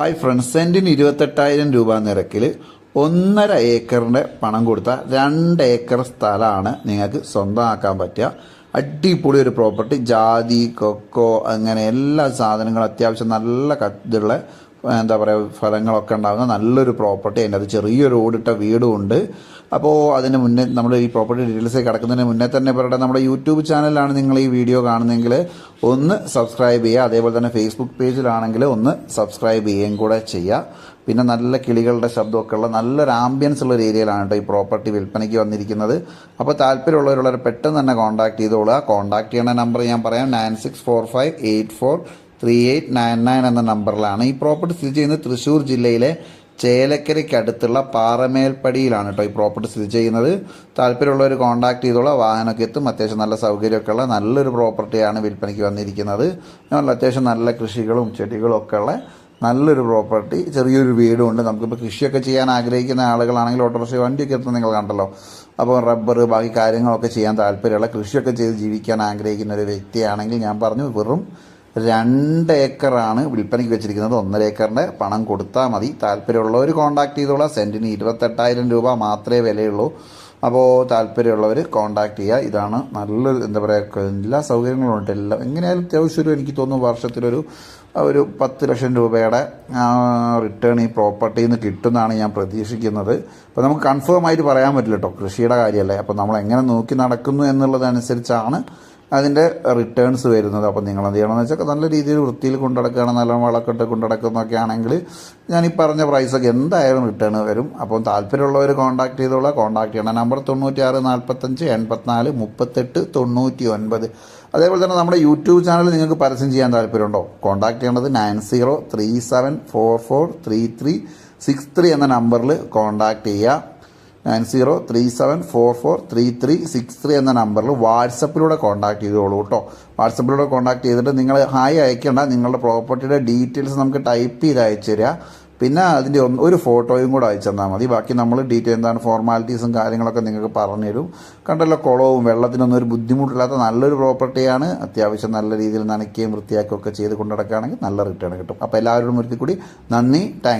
Hi friends സെന്റിന് ഇരുപത്തെട്ടായിരം രൂപ നിരക്കിൽ ഒന്നര ഏക്കറിന്റെ പണം കൊടുത്ത രണ്ട് ഏക്കർ സ്ഥലമാണ് നിങ്ങൾക്ക് സ്വന്തമാക്കാൻ പറ്റുക. അടിപൊളി ഒരു പ്രോപ്പർട്ടി ജാതി കൊക്കോ അങ്ങനെ എല്ലാ സാധനങ്ങളും അത്യാവശ്യം നല്ല ഇതുള്ള എന്താ പറയുക ഫലങ്ങളൊക്കെ ഉണ്ടാകുന്ന നല്ലൊരു പ്രോപ്പർട്ടി അതിന്റെ അത് ചെറിയൊരു ഓടിട്ട വീടും ഉണ്ട്. അപ്പോൾ അതിന് മുന്നേ നമ്മൾ ഈ പ്രോപ്പർട്ടി ഡീറ്റെയിൽസ് കിടക്കുന്നതിന് മുന്നേ തന്നെ പറയട്ടെ നമ്മുടെ യൂട്യൂബ് ചാനലിലാണ് നിങ്ങൾ ഈ വീഡിയോ കാണുന്നതെങ്കിൽ ഒന്ന് സബ്സ്ക്രൈബ് ചെയ്യുക. അതേപോലെ തന്നെ ഫേസ്ബുക്ക് പേജിലാണെങ്കിൽ ഒന്ന് സബ്സ്ക്രൈബ് ചെയ്യുകയും കൂടെ ചെയ്യുക. പിന്നെ നല്ല കിളികളുടെ ശബ്ദമൊക്കെ ഉള്ള നല്ലൊരു ആംബിയൻസ് ഉള്ള ഒരു ഏരിയയിലാണ് കേട്ടോ ഈ പ്രോപ്പർട്ടി വിൽപ്പനയ്ക്ക് വന്നിരിക്കുന്നത്. അപ്പോൾ താല്പര്യമുള്ളവരുള്ളവർ പെട്ടെന്ന് തന്നെ കോൺടാക്ട് ചെയ്തോളുക. കോൺടാക്ട് ചെയ്യണ നമ്പർ ഞാൻ പറയാം. Nine six four five eight four three eight nine nine എന്ന നമ്പറിലാണ് ഈ പ്രോപ്പർട്ടി സ്ഥിതി ചെയ്യുന്നത് തൃശ്ശൂർ ജില്ലയിലെ ചേലക്കരയ്ക്ക് അടുത്തുള്ള പാറമേൽപ്പടിയിലാണ് കേട്ടോ ഈ പ്രോപ്പർട്ടി സ്ഥിതി ചെയ്യുന്നത്. താല്പര്യമുള്ളവർ കോൺടാക്ട് ചെയ്തോളാം. വാഹനമൊക്കെ എത്തും. അത്യാവശ്യം നല്ല സൗകര്യമൊക്കെ ഉള്ള നല്ലൊരു പ്രോപ്പർട്ടിയാണ് വിൽപ്പനയ്ക്ക് വന്നിരിക്കുന്നത്. നല്ല അത്യാവശ്യം നല്ല കൃഷികളും ചെടികളും ഒക്കെ ഉള്ള നല്ലൊരു പ്രോപ്പർട്ടി ചെറിയൊരു വീടും ഉണ്ട് നമുക്കിപ്പോൾ കൃഷിയൊക്കെ ചെയ്യാൻ ആഗ്രഹിക്കുന്ന ആളുകളാണെങ്കിൽ ഓട്ടോറിക്ഷ വണ്ടിയൊക്കെ എത്തുന്നത് നിങ്ങൾ കണ്ടല്ലോ. അപ്പോൾ റബ്ബർ ബാക്കി കാര്യങ്ങളൊക്കെ ചെയ്യാൻ താല്പര്യമുള്ള കൃഷിയൊക്കെ ചെയ്ത് ജീവിക്കാൻ ആഗ്രഹിക്കുന്ന ഒരു വ്യക്തിയാണെങ്കിൽ ഞാൻ പറഞ്ഞു വെറും രണ്ട് ഏക്കറാണ് വിൽപ്പനയ്ക്ക് വെച്ചിരിക്കുന്നത്. ഒന്നര ഏക്കറിന്റെ പണം കൊടുത്താൽ മതി. താല്പര്യമുള്ളവർ കോൺടാക്ട് ചെയ്തോളാം. സെന്റിന് ഇരുപത്തെട്ടായിരം രൂപ മാത്രമേ വിലയുള്ളൂ. അപ്പോൾ താല്പര്യമുള്ളവർ കോൺടാക്ട് ചെയ്യുക. ഇതാണ് നല്ലൊരു എന്താ പറയുക എല്ലാ സൗകര്യങ്ങളും ഉണ്ട് എല്ലാം എങ്ങനെയായാലും അത്യാവശ്യം എനിക്ക് തോന്നുന്നു വർഷത്തിലൊരു ഒരു പത്ത് ലക്ഷം രൂപയുടെ റിട്ടേൺ ഈ പ്രോപ്പർട്ടിയിൽ നിന്ന് കിട്ടുമെന്നാണ് ഞാൻ പ്രതീക്ഷിക്കുന്നത്. അപ്പോൾ നമുക്ക് കൺഫേം ആയിട്ട് പറയാൻ പറ്റില്ല കേട്ടോ കൃഷിയുടെ കാര്യമല്ലേ. അപ്പോൾ നമ്മൾ എങ്ങനെ നോക്കി നടക്കുന്നു എന്നുള്ളതനുസരിച്ചാണ് അതിന്റെ റിട്ടേൺസ് വരുന്നത്. അപ്പോൾ നിങ്ങൾ എന്ത് ചെയ്യണമെന്ന് വെച്ചാൽ നല്ല രീതിയിൽ വൃത്തിയിൽ കൊണ്ടുനടക്കുകയാണ് നല്ല വളക്കെട്ട് കൊണ്ടുനടക്കുന്നൊക്കെ ആണെങ്കിൽ ഞാൻ ഈ പറഞ്ഞ പ്രൈസൊക്കെ എന്തായാലും റിട്ടേൺ വരും. അപ്പോൾ താല്പര്യമുള്ളവർ കോൺടാക്ട് ചെയ്തോളാം. കോൺടാക്ട് ചെയ്യണം നമ്പർ തൊണ്ണൂറ്റിയാറ് നാൽപ്പത്തഞ്ച് എൺപത്തിനാല് മുപ്പത്തെട്ട് തൊണ്ണൂറ്റി ഒൻപത് അതേപോലെ തന്നെ നമ്മുടെ യൂട്യൂബ് ചാനൽ നിങ്ങൾക്ക് പരസ്യം ചെയ്യാൻ താല്പര്യമുണ്ടോ? കോൺടാക്ട് ചെയ്യേണ്ടത് nine zero three seven four four three three six three എന്ന നമ്പറിൽ കോൺടാക്ട് ചെയ്യുക nine zero three seven four four three three six three എന്ന നമ്പറിൽ വാട്സപ്പിലൂടെ കോൺടാക്ട് ചെയ്തോളൂ കേട്ടോ. വാട്സപ്പിലൂടെ കോൺടാക്ട് ചെയ്തിട്ട് നിങ്ങൾ ഹായ് അയക്കേണ്ട. നിങ്ങളുടെ പ്രോപ്പർട്ടിയുടെ ഡീറ്റെയിൽസ് നമുക്ക് ടൈപ്പ് ചെയ്ത് അയച്ചു തരിക പിന്നെ അതിന്റെ ഒരു ഫോട്ടോയും കൂടെ അയച്ചു തന്നാൽ മതി. ബാക്കി നമ്മൾ ഡീറ്റെയിൽ എന്താണ് ഫോർമാലിറ്റീസും കാര്യങ്ങളൊക്കെ നിങ്ങൾക്ക് പറഞ്ഞു തരും. കണ്ടല്ലോ കുളവും വെള്ളത്തിനൊന്നും ഒരു ബുദ്ധിമുട്ടില്ലാത്ത നല്ലൊരു പ്രോപ്പർട്ടിയാണ്. അത്യാവശ്യം നല്ല രീതിയിൽ നനയ്ക്കുകയും വൃത്തിയാക്കുകയും ഒക്കെ ചെയ്ത് കൊണ്ടുനടക്കുകയാണെങ്കിൽ നല്ല റിട്ടേൺ കിട്ടും. അപ്പോൾ എല്ലാവരോടും ഒരിക്കൽ കൂടി നന്ദി താങ്ക്